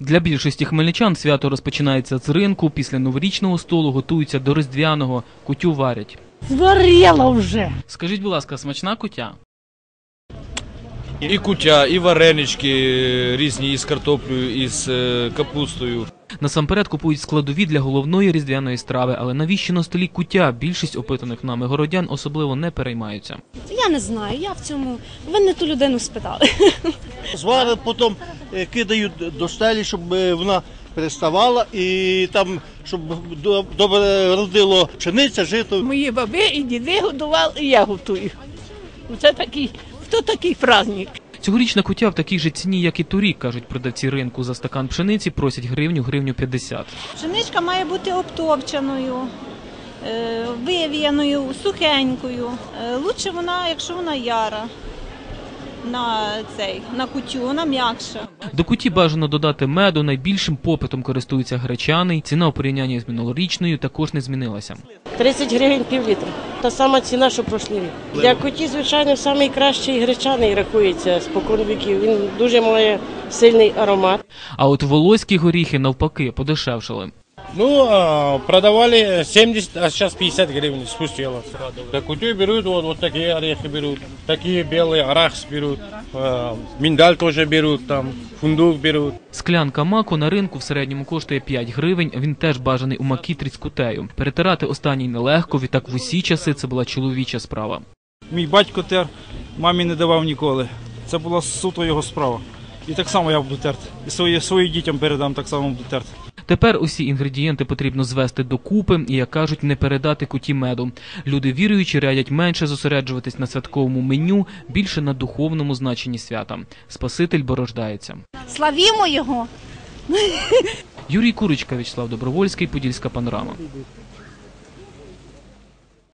Для більшості хмельничан свято розпочинається з ринку. Після новорічного столу готуються до різдвяного, кутю варять. Зварила вже. Скажіть, будь ласка, смачна кутя? І кутя, і варенички різні із картоплею, із е, капустою. Насамперед купують складові для головної різдвяної страви, але навіщо на столі кутя? Більшість опитаних нами городян особливо не переймаються. Я не знаю, я в цьому. Ви не ту людину спитали. Звари потім е, кидають до стелі, щоб е, вона переставала і там, щоб добре родило пшениця, жито. Мої баби і діди годували, і я готую. Це такий, хто такий праздник? Цьогорічна кутя в такій же ціні, як і торік, кажуть продавці ринку. За стакан пшениці просять гривню, гривню 50. Пшеничка має бути обтопченою, е, вивіяною, сухенькою. Лучше вона, якщо вона яра на цей, на кутю, вона м'якша. До куті бажано додати меду. Найбільшим попитом користується гречаний. Ціна у порівнянні з минулорічною також не змінилася. 30 гривень пів літра. Та сама ціна, що прошлий рік. Для коті, звичайно, найкращий гречаний рахується спокон віків. Він дуже має сильний аромат. А от волоські горіхи навпаки подешевшали. Ну, а, продавали 70, а сейчас 50 гривен спустилось. Да кутю берут, вот, вот такие орехи берут, такие белые, арахис берут, а, миндаль тоже берут, там, фундук берут. Склянка маку на ринку в середньому коштує 5 гривень. Він теж бажаний у макітрі з кутею. Перетирати останній нелегко, відтак в усі часи це була чоловіча справа. Мій батько тер, мамі не давав ніколи. Це була суто його справа. І так само я буду терти. І свої, своїм дітям передам, так само буду терти. Тепер усі інгредієнти потрібно звести докупи і, як кажуть, не передати куті меду. Люди віруючі радять менше зосереджуватись на святковому меню, більше на духовному значенні свята. Спаситель борождається. Славімо його! Юрій Курочка, Вячеслав Добровольський, Подільська панорама.